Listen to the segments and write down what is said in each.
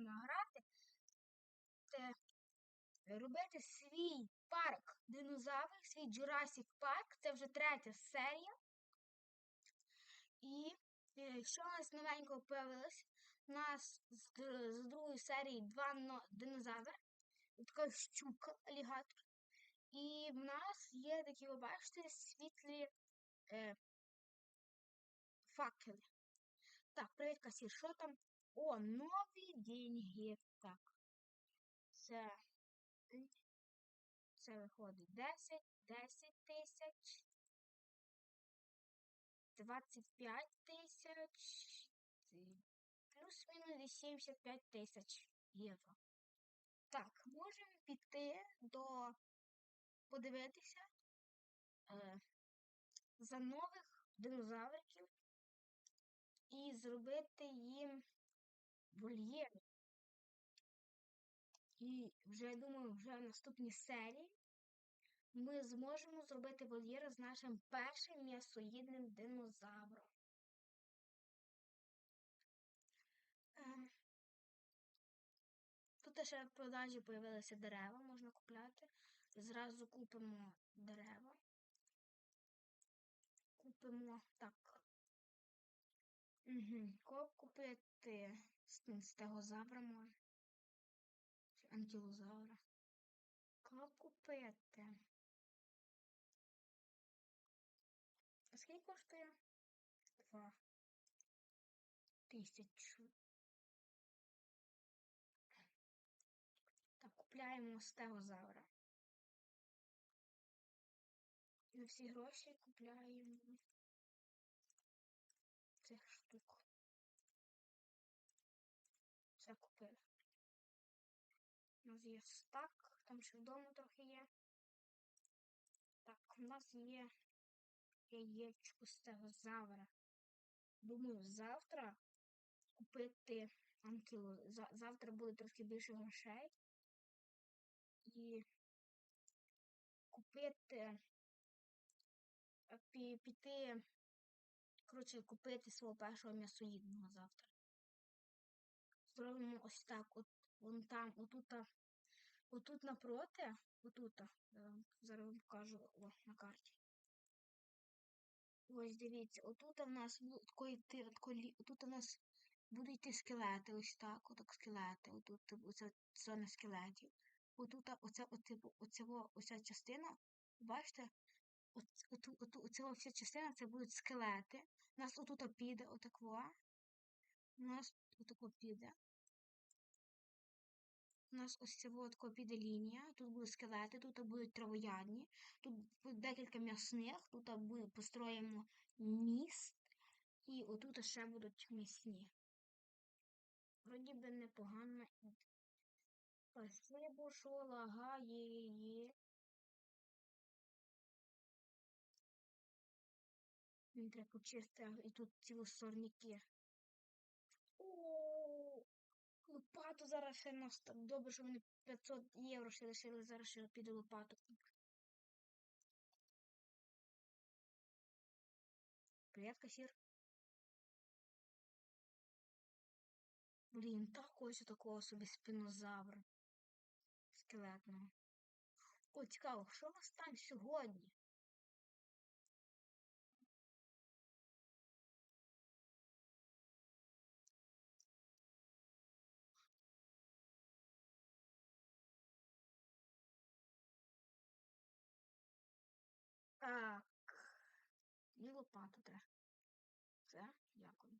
награти, це робити свій парк динозаврів, свій Jurassic Park. Це вже третя серія. І е, що у нас новенького появилось? У нас з, з другої серії два но- динозаври. Така щука, алігатор. І в нас є такі, ви бачите, світлі е, факели. Так, привіт, касір, що там? О, нові деньги. Так. Це, це виходить 10, 10 тисяч, 25 тисяч, плюс-мінус десь 75 тисяч євро. Так, можемо піти до подивитися е, за нових динозавриків і зробити їм вольєри. І вже, я думаю, вже в наступній серії ми зможемо зробити вольєр з нашим першим м'ясоїдним динозавром. Тут ще в продажі з'явилися дерева, можна купляти. Зразу купимо дерева. Купимо так. Угу. Коп купити ст- стегозавра може. Чи анкілозавра. Коп купити. А скільки коштує? Два. Тисячу. Так, купляємо стегозавра. На всі гроші купляємо Є стак, там ще вдома трохи є. Так, у нас є яєчко стегозавра. Думаю, завтра купити анкіло. Завтра буде трошки більше грошей. І купити, е, піти, коротше, купити свого першого м'ясоїдного завтра. Зробимо ось так, от вон там, отута, отут напроти, вам зараз вам покажу о, на карті. Ось дивіться, отут в нас бу- такої йти, отут у нас будуть йти скелети, ось так, отак скелети, отут типу, оця зона скелетів. Отут, оця, от, типу, оця, оця частина, бачите, оту, оця вся частина це будуть скелети. У нас отут піде, отакво. У нас отако піде. У нас ось це тако піде лінія, тут будуть скелети, тут будуть травоядні, тут декілька м'ясних, тут буде, построїмо міст, і отут ще будуть м'ясні. Вроді би непогано. Спасибо, що лагає. Він треба почистити, і тут ці сорняки. О, лопату зараз ще нас так добре, що вони 500 євро ще лишили, зараз ще піде лопату. Привіт, касір. Блін, так хочу такого собі спінозавра. Скелетного. О, цікаво, що у вас там сьогодні? Так. І лопату треба. Все, дякую.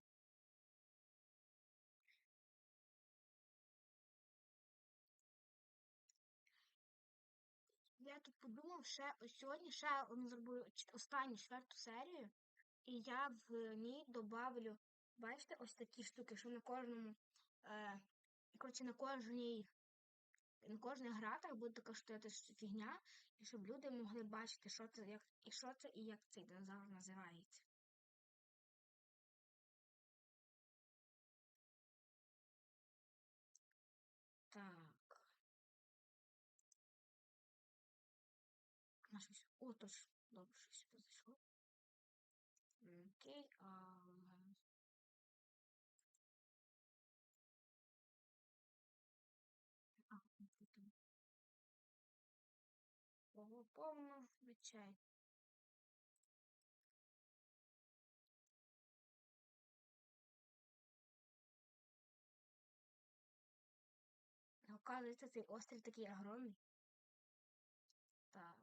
Я тут подумав, ще сьогодні ще зробив останню четверту серію, і я в ній добавлю, бачите, ось такі штуки, що на кожному, е, коротше, на кожній, на кожних гратах буде така штука фігня, і щоб люди могли бачити, що це, як, і що це, і як цей динозавр називається. Так. О, тож, добре, щось произошло. Окей, а... повно відчай. Оказується, цей острів такий огромний. Так.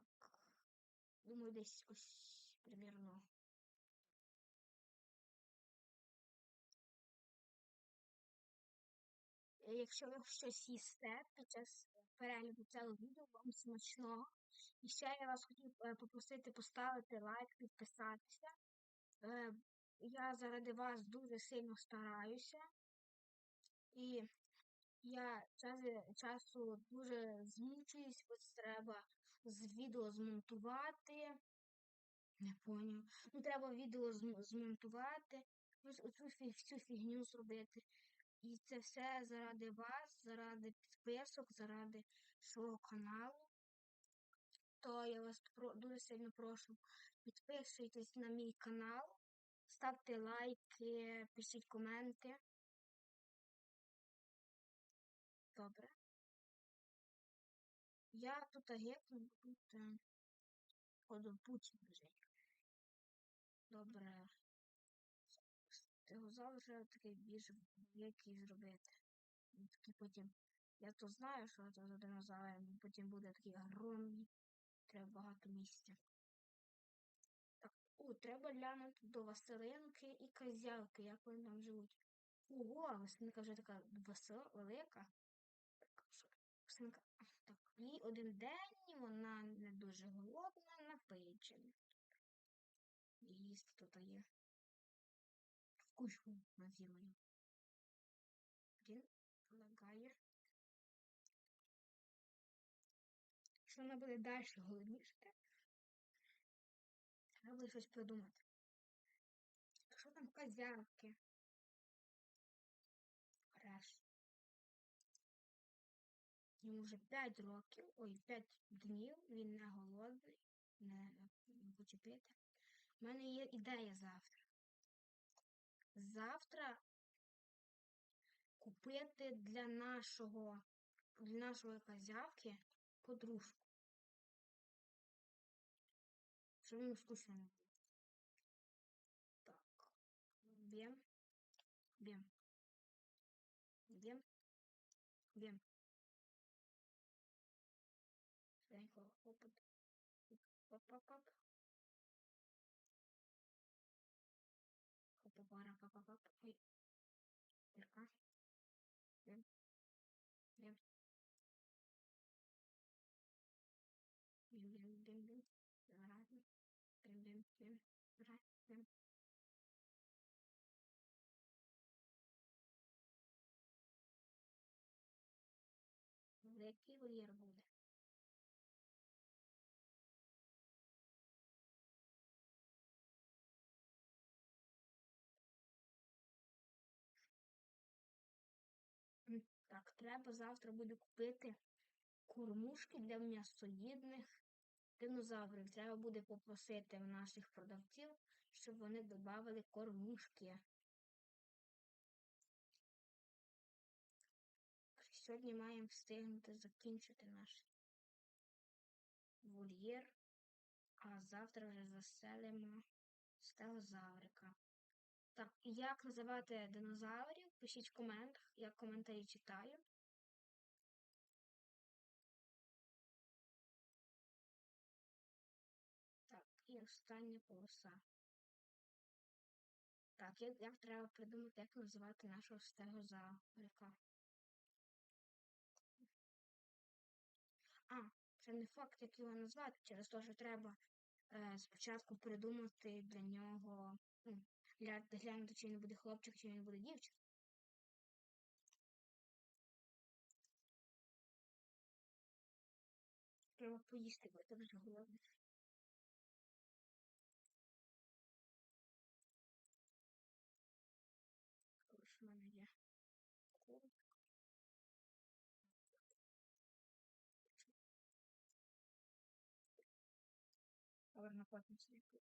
Думаю, десь ось примерно. Е, Якщо ви щось їсте під час перегляду цього відео, вам смачного. І ще я вас хотів е, попросити поставити лайк, підписатися. Е, Я заради вас дуже сильно стараюся. І я час часу дуже змучуюсь, ось треба з відео змонтувати. Не поняв. Ну, треба відео змонтувати, плюс оцю всю фігню зробити. І це все заради вас, заради підписок, заради свого каналу. То я вас дуже сильно прошу, підписуйтесь на мій канал, ставте лайки, пишіть коменти. Добре. Я тут бо тут походу Путін лежить. Добре. Стегозавр такий більш великий зробити. Такий потім. Я то знаю, що це за динозавр, потім буде такий огромний. Треба багато місця. Так, о, треба глянути до Василинки і козявки, як вони там живуть. Ого, Василинка вже така велика. Так? Василинка. Так, їй один день, вона не дуже голодна, напичена. І їсти тут є. Вкуску на землю. Він лагає. Що вона буде далі голодніше? Треба буде щось придумати. Що там козявки? Хорошо. Йому вже 5 років, ой, 5 днів, він не голодний, не хоче пити. У мене є ідея завтра. Завтра купити для нашого, для нашої козявки подружку. Щоб йому скучно. Так. Б'єм. Б'єм. Заворачиваем. Бьем, бьем, бьем. Заворачиваем. Великий вольєр буде. Так, треба завтра буде купити кормушки для м'ясоїдних динозаврів. Треба буде попросити в наших продавців, щоб вони додали кормушки. Сьогодні маємо встигнути закінчити наш вольєр, а завтра вже заселимо стегозаврика. Так, як називати динозаврів? Пишіть в коментах, я коментарі читаю. Остання полоса. Так, як, як треба придумати, як називати нашого стегозаврика. А, це не факт, як його назвати, через те, що треба е, спочатку придумати для нього, ну, глянути, чи він буде хлопчик, чи він буде дівчинка. Треба поїсти, бо я дуже голодний. на платном світлі.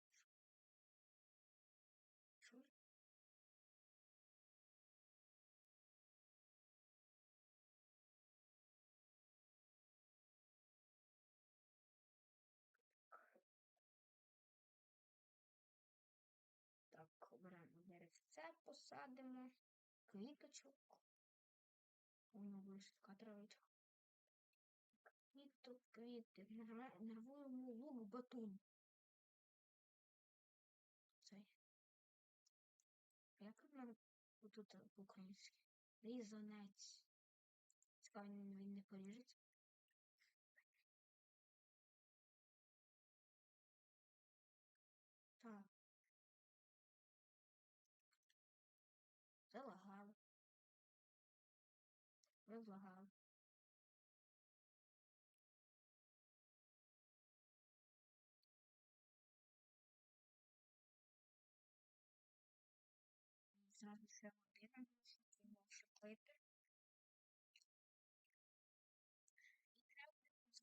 Так, оберемо деревце, посадимо, квіточок. Воно ну, вийшла така травичка. Квіток, квіти, нервуємо лук батун. Тут по-українськи? Різанець. Цікаво, він не поріжеться. Так. Залагали. Ви влагали. Зразу ще води нам щоб його вшипити.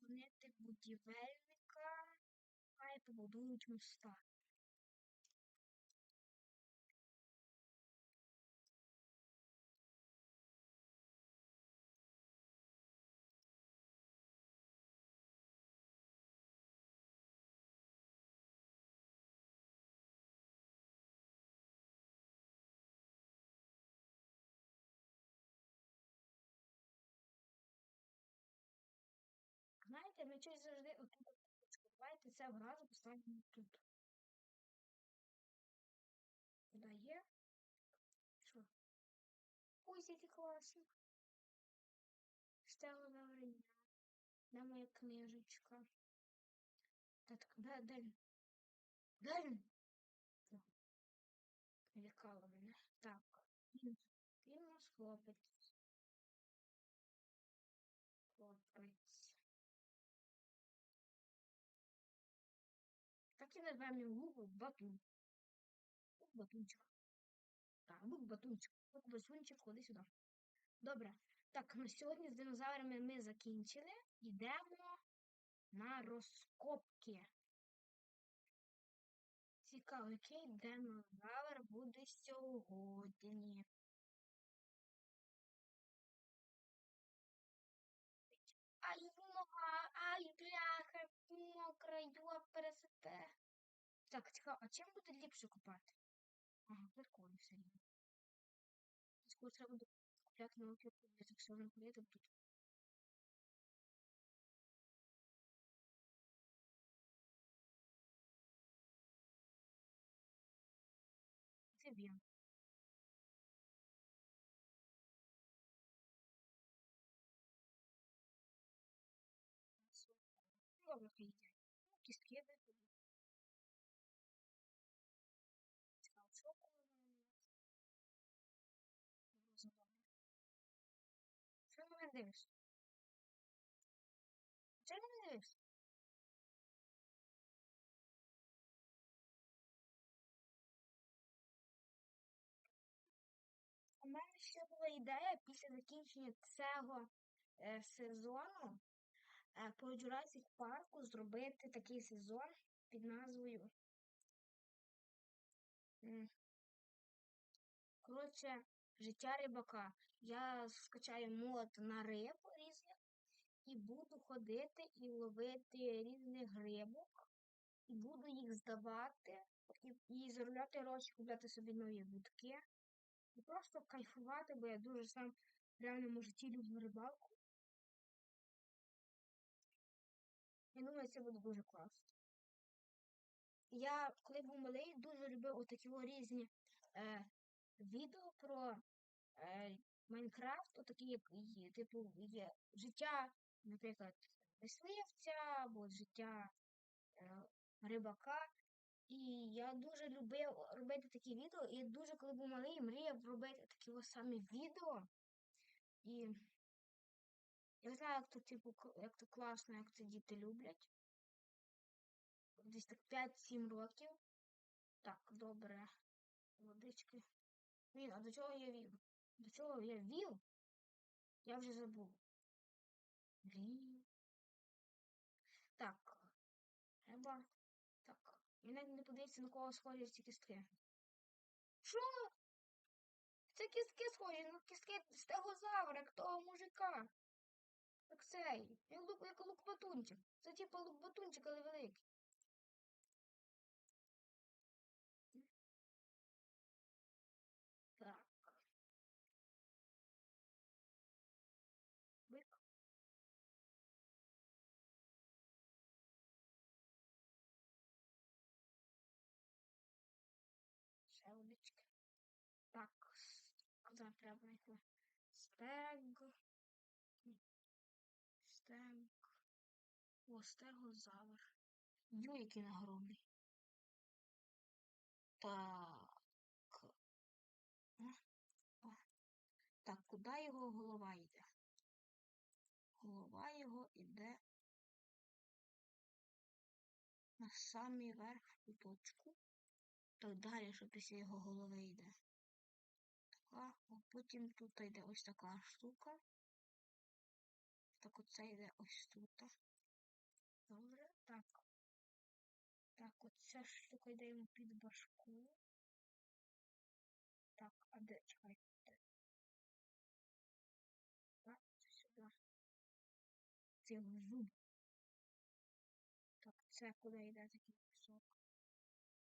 І треба подзвонити будівельникам, хай побудують моста. Знаєте, завжди отут кнопочку. Давайте це одразу поставимо тут. Куди є? Що? Ось які класні. Стела Лавриня. Де моя книжечка? Та так, де, де? він? Де мене. Так. Він, він у нас. Хлопець. І назвемо його Батун. Лук Батунчик. Так, Лук Батунчик. Лук Батунчик, ходи сюди. Добре. Так, на сьогодні з динозаврами ми закінчили. Йдемо на розкопки. Цікаво, який динозавр буде сьогодні. Ай, нога, ай, бляха, мокра, йо, пересете. Так, цікаво, а чим буде ліпше купати? Ага, прикольно все рівно. Скоро треба купляти нову кепку, я так все ходити тут. Це він. Добре, хай їдять. Ну, кістки випадуть. Дивишся? Чого мене дивишся? У мене ще була ідея після закінчення цього е, сезону е, по Jurassic Парку зробити такий сезон під назвою. Коротше, життя рибака. Я скачаю мод на риб різних і буду ходити і ловити різних рибок, і буду їх здавати, і, і заробляти гроші, купляти собі нові вудки. І просто кайфувати, бо я дуже сам в реальному житті люблю рибалку. Я думаю, це буде дуже класно. Я, коли був малий, дуже любив отакі різні е, відео про е, Майнкрафт, отакі, як є, типу, є життя, наприклад, мисливця або життя е, рибака. І я дуже любив робити такі відео, і дуже, коли був малий, мріяв робити такі самі відео. І я знаю, як то, типу, як то класно, як це діти люблять. Десь так 5-7 років. Так, добре. Водички. Блін, а до чого я вів? До чого я вів? Я вже забув. Блін. Так. Треба. Так. Мені не подивиться, на кого схожі ці кістки. Що? Це кістки схожі на кістки стегозавра, як того мужика. Як цей. Як лук, як лук батунчик. Це типу лук батунчик, але великий. Куди треба? Стег. Стег. О, стегозавр. Ю, який нагромний. Так. О. Так, куди його голова йде? Голова його йде на самий верх у точку. Так далі, що після його голови йде. Така, а потім тут йде ось така штука. Так оце йде ось тут. Добре, так. Так, оця штука йде йому під башку. Так, а де чекай? Так, це сюди. Це його зуб. Так, це куди йде такий кусок?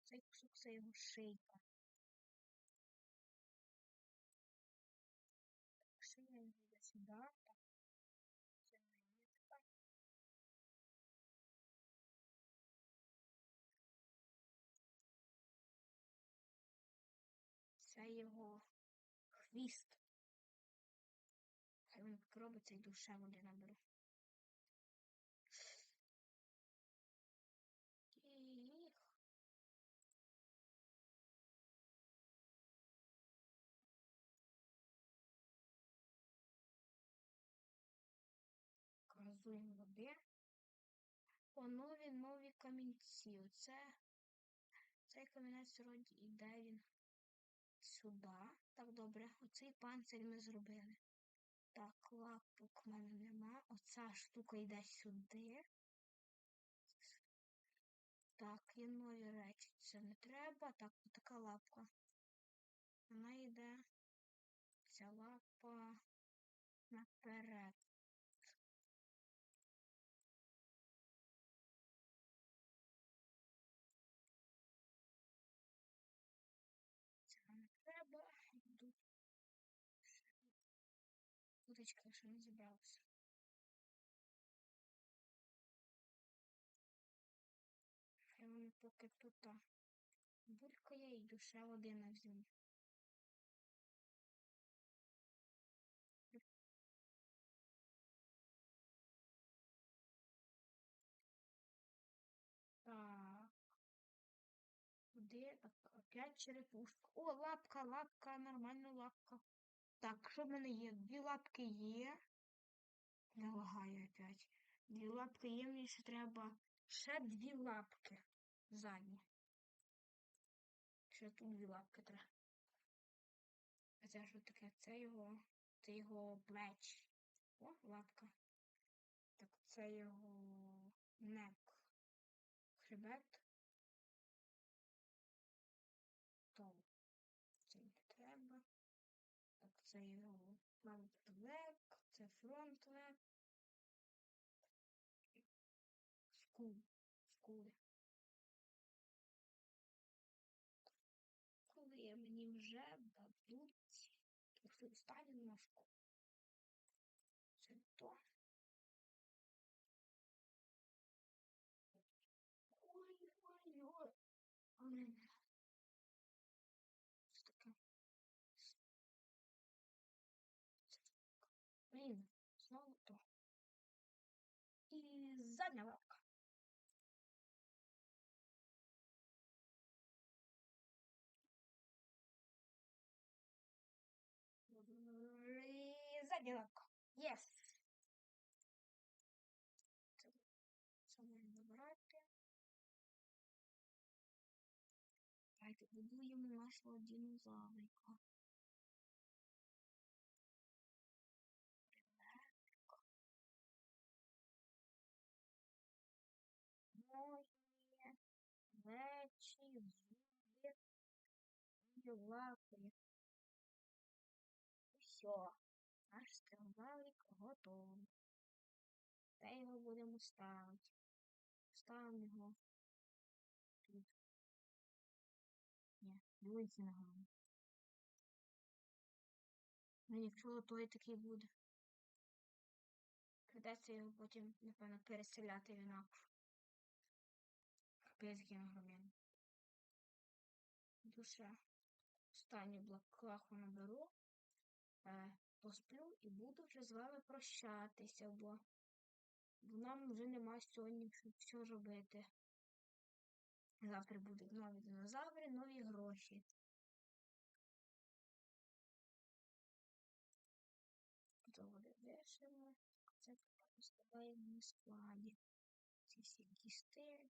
Цей кусок це його шийка. Його хвіст. Хай він так робиться і душе води наберу. Їх. Газуємо води. О, нові нові камінці. Оце цей камінець вроді іде він сюди. Так, добре. Оцей панцир ми зробили. Так, лапок в мене нема. Оця штука йде сюди. Так, є нові речі. Це не треба. Так, така лапка. Вона йде. Ця лапа наперед. Удочка ще не зібрався. Хай вони поки тут булькає і душа води на взімі. Так. Куди? Опять черепушка. О, лапка, лапка, нормальна лапка. Так, що в мене є? Дві лапки є. Не лагаю опять. Дві лапки є, мені ще треба ще дві лапки задні. Ще тут дві лапки треба. А це що таке? Це його. Це його плеч. О, лапка. Так, це його нек. Хребет. Вже дадуть останню ножку. Це то. Ой-ой-ой. Що таке? Блін, знову то. І задня лапка. І задня лапка. Єс! Це, це можна забирати. Давайте будуємо нашого динозаврика. Ноги, плечі, зуби і лапи. Все, Та його будемо ставити. Ставимо його тут. Ні, дивіться на голову. Ну, якщо той такий буде. Придеться його потім, напевно, переселяти в інакшу. Капець який нагромін. Душа. останню блокаху наберу, е, посплю і буду вже з вами прощатися, бо нам вже нема сьогодні що, робити. Завтра будуть нові динозаври, нові гроші. Буде дешево. Це поставляємо на складі. Ці всі кісти.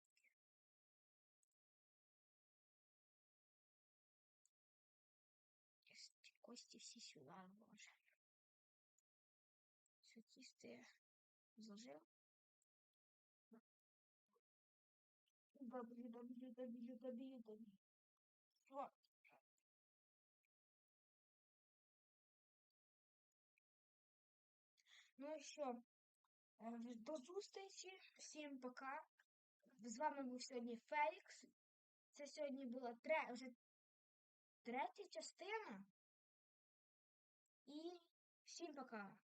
Ці Кості всі сюди боже. Все кісти зложив. Добрі, добрі, добрі, добрі, добрі. О. Ну що? Е, До зустрічі. Всім пока. З вами був сьогодні Фелікс. Це сьогодні була тре... вже третя частина. І всім пока.